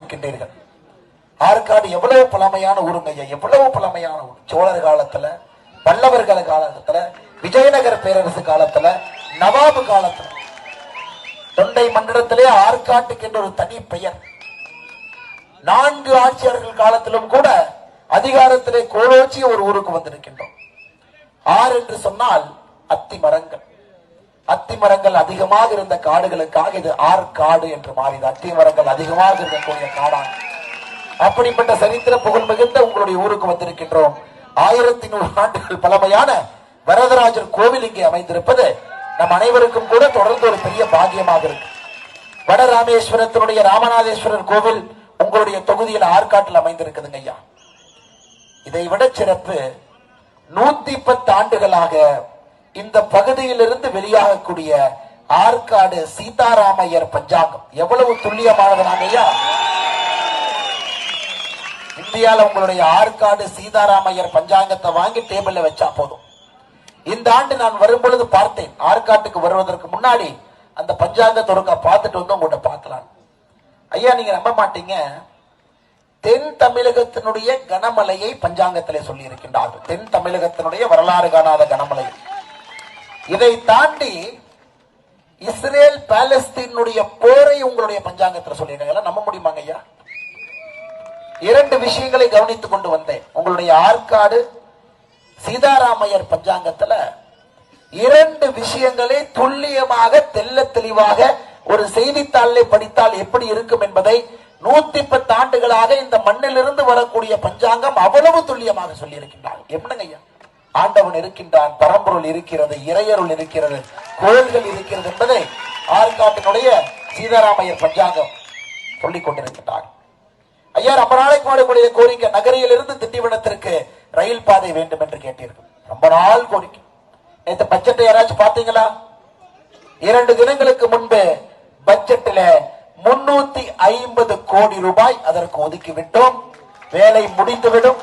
இருக்கின்றீர்கள். ஆற்காடு எவ்வளவு பழமையான ஊருங்க ஐயா எவ்வளவு பழமையான ஊர்? சோழர் காலத்துல பல்லவர்கள் காலத்துல விஜயநகர பேரரசு காலத்துல நவாபு காலத்துல. தொண்டை மண்டலத்திலே ஆற்காட்டுக்கு என்று ஒரு தனி பெயர். நான்கு ஆட்சியாளர்கள் காலத்திலும் கூட அதிகாரத்திலே கோலோச்சி ஒரு ஊருக்கு வந்திருக்கின்றோம். ஆறு என்று சொன்னால் அத்தி மரங்கள் அத்தி மரங்கள் அதிகமாக இருந்த காடுகளுக்காக இது ஆற்காடு என்று மாறியது. அத்தி மரங்கள் அதிகமாக இருக்கக்கூடிய காடாக அப்படிப்பட்ட சரித்திர புகழ் மிகுந்த உங்களுடைய ஊருக்கு வந்திருக்கின்றோம். ஆயிரத்தி நூறு ஆண்டுகள் பழமையான வரதராஜர் கோவில் இங்கே அமைந்திருப்பது நம் அனைவருக்கும் கூட தொடர்ந்து ஒரு பெரிய பாக்கியமாக இருக்கு. வட ராமேஸ்வரத்தினுடைய ராமநாதேஸ்வரர் கோவில் உங்களுடைய தொகுதியில் ஆற்காட்டில் அமைந்திருக்குதுங்க ஐயா. இதை விட சிறப்பு நூத்தி பத்து ஆண்டுகளாக இந்த பகுதியிலிருந்து வெளியாகக்கூடிய ஆற்காடு சீதாராமையர் பஞ்சாங்கம். எவ்வளவு துல்லியமானதுனாங்க ஐயா? இந்தியால உங்களுடைய ஆற்காடு சீதாராமையர் பஞ்சாங்கத்தை வாங்கி டேபிள்ல வச்சா போதும். இந்த ஆண்டு நான் வரும்பொழுது பார்த்தேன். ஆற்காட்டுக்கு வருவதற்கு முன்னாடி அந்த பஞ்சாங்கத்தை ஒருக்கா பார்த்துட்டு வந்து உங்கள்கிட்ட பார்க்கலாம். ஐயா நீங்க நம்ப மாட்டீங்க. தென் தமிழகத்தினுடைய கனமலையை பஞ்சாங்கத்திலே சொல்லி இருக்கின்றார்கள் தென் தமிழகத்தினுடைய வரலாறு காணாத கனமழை. இதை தாண்டி இஸ்ரேல் பாலஸ்தீனுடைய போரை உங்களுடைய பஞ்சாங்கத்தில் சொல்லியிருக்காங்க நம்ப முடியுமாங்க ஐயா? இரண்டு விஷயங்களை கவனித்துக் கொண்டு வந்தேன். உங்களுடைய ஆற்காடு சீதாராமையர் பஞ்சாங்கத்துல இரண்டு விஷயங்களை துல்லியமாக தெல்ல தெளிவாக ஒரு செய்தித்தாளை படித்தால் எப்படி இருக்கும் என்பதை நூத்தி பத்து ஆண்டுகளாக இந்த மண்ணிலிருந்து வரக்கூடிய பஞ்சாங்கம் அவ்வளவு துல்லியமாக சொல்லி இருக்கின்றார் எப்படிங்க ஐயா? ஆண்டவன் இருக்கின்றான் பரம்பொருள் இருக்கிறது இறையருள் இருக்கிறது கோயில்கள் இருக்கிறது என்பதை ஆற்காட்டினுடைய சீதாராமையர் பஞ்சாங்கம் சொல்லிக் கொண்டிருக்கின்றார். ஐயா ரொம்ப நாளைக்கு முன்னாடி கோரிக்கை நகரிலிருந்து திண்டிவனத்திற்கு ரயில் பாதை வேண்டும் என்று கேட்டீர்கள். ரொம்ப நாள் கோரிக்கை. நேற்று பட்ஜெட்டை யாராச்சும் பார்த்தீங்களா? இரண்டு தினங்களுக்கு முன்பு பட்ஜெட்டில் முன்னூத்தி ஐம்பது கோடி ரூபாய் அதற்கு ஒதுக்கி விட்டோம். வேலை முடிந்துவிடும்.